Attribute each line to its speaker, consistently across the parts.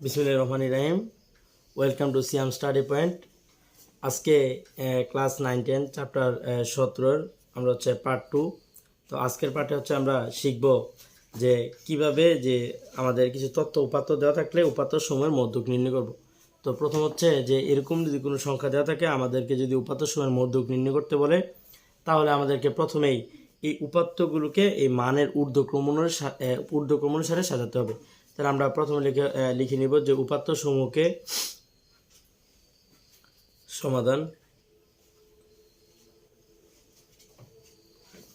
Speaker 1: বিসমুল্লাহ রহমান রাহিম। Welcome to Siam study point আজকে ক্লাস নাইন টেন চ্যাপ্টার সতেরোর, আমরা হচ্ছে পার্ট টু তো আজকের পার্টে হচ্ছে আমরা শিখব যে কীভাবে যে আমাদের কিছু তথ্য উপাত্ত দেওয়া থাকলে উপাত্ত সময়ের মধ্যক নির্ণয় করব। তো প্রথম হচ্ছে যে এরকম যদি কোনো সংখ্যা দেওয়া থাকে, আমাদেরকে যদি উপাত্ত সময়ের মধ্যক নির্ণয় করতে বলে, তাহলে আমাদেরকে প্রথমেই এই উপাত্তগুলোকে এই মানের ঊর্ধ্বক্রম অনুসারে ঊর্ধ্বক্রম অনুসারে সাজাতে হবে। তাহলে আমরা প্রথমে লিখে লিখে নিব যে উপাত্ত সমূহকে সমাধান।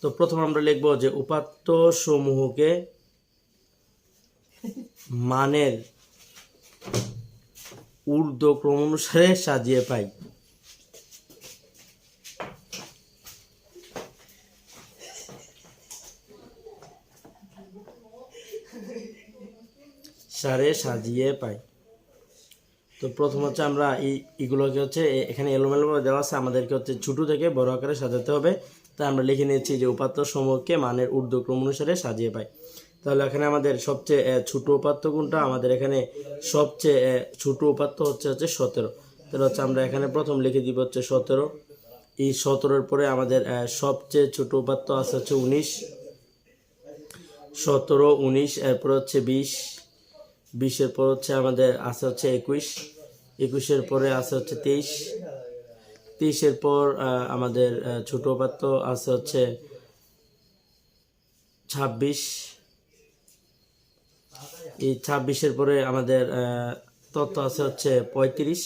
Speaker 1: তো প্রথম আমরা লিখব যে উপাত্ত সমূহকে মানের ঊর্ধ্বক্রম অনুসারে সাজিয়ে পাই। সারে সাজিয়ে পাই। তো প্রথম হচ্ছে আমরা এই এগুলোকে হচ্ছে এখানে এলোমেলো দেওয়া আছে। আমাদেরকে হচ্ছে ছোটো থেকে বড় আকারে সাজাতে হবে। তাই আমরা লিখে নিয়েছি যে উপাত্ত সমূহকে মানের ঊর্ধ্বক্রম অনুসারে সাজিয়ে পাই। তাহলে এখানে আমাদের সবচেয়ে ছোট উপাত্ত কোনটা? আমাদের এখানে সবচেয়ে ছোট উপাত্ত হচ্ছে হচ্ছে সতেরো। তাহলে হচ্ছে আমরা এখানে প্রথম লিখে দিব হচ্ছে সতেরো। এই সতেরোর পরে আমাদের সবচেয়ে ছোট উপাত্ত আছে হচ্ছে উনিশ। সতেরো, উনিশ, এরপর হচ্ছে বিশ। বিশের পর হচ্ছে আমাদের আছে হচ্ছে একুশ, একুশের পরে আছে হচ্ছে তেইশ, তেইশের পর আমাদের ছোট পাত্র আছে হচ্ছে ছাব্বিশ। এই ছাব্বিশের পরে আমাদের তত্ত্ব আছে হচ্ছে পঁয়ত্রিশ,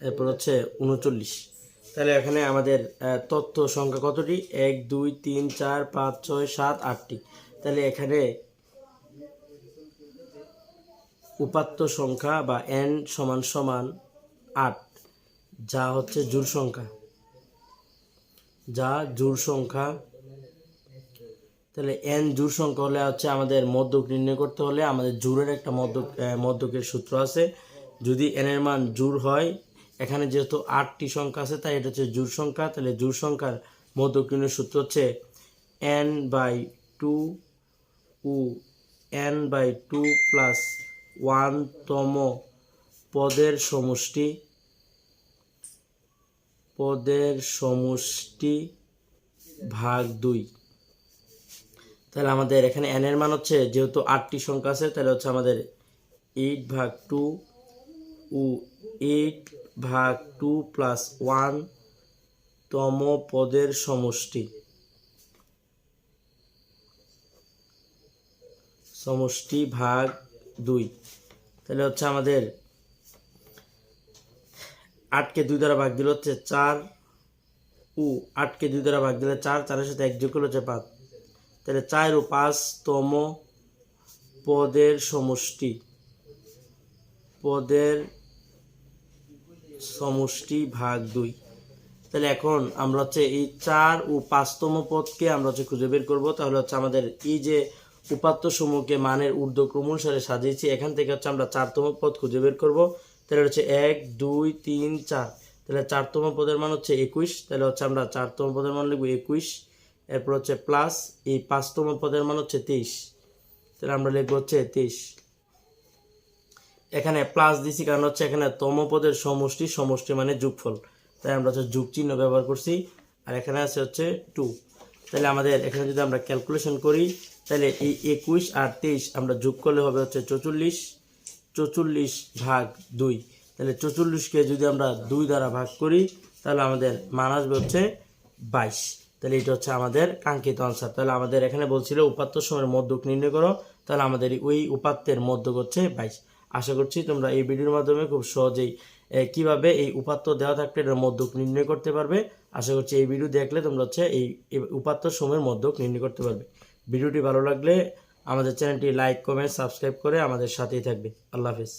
Speaker 1: এরপর হচ্ছে উনচল্লিশ। তাহলে এখানে আমাদের তথ্য সংখ্যা কতটি? এক, দুই, তিন, চার, পাঁচ, ছয়, সাত, আটটি। তাহলে এখানে উপাত্ত সংখ্যা বা এন সমান সমান আট, যা হচ্ছে জোড় সংখ্যা। যা জোড় সংখ্যা, তাহলে এন জোড় সংখ্যা হলে হচ্ছে আমাদের মধ্যক নির্ণয় করতে হলে আমাদের জোড়ের একটা মধ্যক মধ্যকের সূত্র আছে। যদি এন এর মান জোড় হয়, এখানে যেহেতু আটটি সংখ্যা আছে, তাই এটা হচ্ছে জোড় সংখ্যা। তাহলে জোড় সংখ্যার মধ্যক নির্ণয় সূত্র হচ্ছে এন বাই টু উ এন বাই টু প্লাস ওয়ানতম পদের সমষ্টি। পদের সমষ্টি ভাগ দুই। তাহলে আমাদের এখানে এন এর মান হচ্ছে, যেহেতু আটটি সংখ্যা আছে, তাহলে হচ্ছে আমাদের এইট ভাগ টু ও এইট ভাগ টু প্লাস ওয়ান তম পদের সমষ্টি। সমষ্টি ভাগ দুই। তাহলে হচ্ছে আমাদের আটকে দুই দ্বারা ভাগ দিলে হচ্ছে চার। ও আটকে দুই দ্বারা ভাগ দিলে চার, চারের সাথে এক যোগ করলে হচ্ছে পাঁচ। তাহলে চার ও পাঁচতম পদের সমষ্টি। পদের সমষ্টি ভাগ দুই। তাহলে এখন আমরা হচ্ছে এই চার ও পাঁচতম পদকে আমরা হচ্ছে খুঁজে বের করব। তাহলে হচ্ছে আমাদের এই যে উপাত্ত সমূহকে মানের ঊর্ধ্বক্রম অনুসারে সাজিয়েছি। এখান থেকে হচ্ছে আমরা চারতম পদ খুঁজে বের করব। তাহলে হচ্ছে এক, দুই, তিন, চার। তাহলে চারতম পদের মান হচ্ছে একুশ। তাহলে হচ্ছে আমরা চারতম পদের মান লিখব একুশ। এরপর হচ্ছে প্লাস এই পাঁচতম পদের মান হচ্ছে তেইশ। তাহলে আমরা লিখব হচ্ছে তেইশ। এখানে প্লাস দিছি কারণ হচ্ছে এখানে তম পদের সমষ্টি সমষ্টি মানে যোগফল। তাই আমরা হচ্ছে যোগ চিহ্ন ব্যবহার করছি। আর এখানে আছে হচ্ছে টু তাহলে আমাদের এখানে যদি আমরা ক্যালকুলেশন করি তাহলে এই একুশ আর তেইশ আমরা যোগ করলে হবে হচ্ছে চৌচল্লিশ চৌচল্লিশ ভাগ দুই। তাহলে চৌচল্লিশকে যদি আমরা দুই দ্বারা ভাগ করি, তাহলে আমাদের মান আসবে হচ্ছে বাইশ। তাহলে এটা হচ্ছে আমাদের কাঙ্ক্ষিত আনসার তাহলে আমাদের এখানে বলছিল উপাত্ত সময়ের মধ্যক নির্ণয় করো, তাহলে আমাদের ওই উপাত্তের মধ্যক হচ্ছে বাইশ। আশা করছি তোমরা এই ভিডিওর মাধ্যমে খুব সহজেই কীভাবে এই উপাত্ত দেওয়া থাকলে এটার মধ্যক নির্ণয় করতে পারবে। আশা করছি এই ভিডিও দেখলে তোমরা হচ্ছে এই এই উপাত্ত সময়ের মধ্যক নির্ণয় করতে পারবে। ভিডিওটি ভালো লাগলে আমাদের চ্যানেলটি লাইক কমেন্ট সাবস্ক্রাইব করে আমাদের সাথেই থাকবে। আল্লাহ হাফিজ।